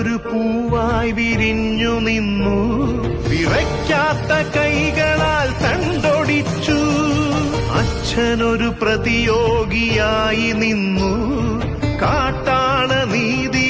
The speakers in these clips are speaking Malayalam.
നിങ്ങളൊരു പൂവായി വിരിഞ്ഞു നിന്നു. വിറയ്ക്കാത്ത കൈകളാൽ തണ്ടൊടിച്ചു. അച്ഛനൊരു പ്രതിയോഗിയായി നിന്നു. കാട്ടാള നീതിയിൽ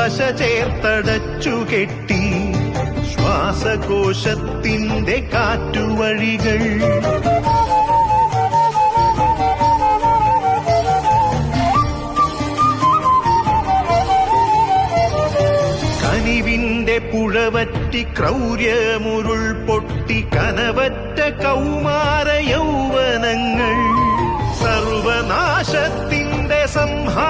ഉകക്കറപ്പശ ചേർത്തടച്ചു കെട്ടി ശ്വാസകോശത്തിന്റെ കാറ്റുവഴികൾ. കനിവിന്റെ പുഴവറ്റി ക്രൗര്യമുരുൾ പൊട്ടി കനവറ്റ കൗമാര യൗവനങ്ങൾ. സർവനാശത്തിന്റെ സംഹാര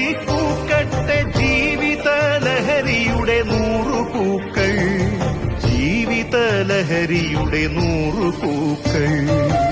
സിരകളിൽ പൂക്കട്ടെ ജീവിത ലഹരിയുടെ നൂറു പൂക്കൾ. ജീവിത ലഹരിയുടെ നൂറു പൂക്കൾ.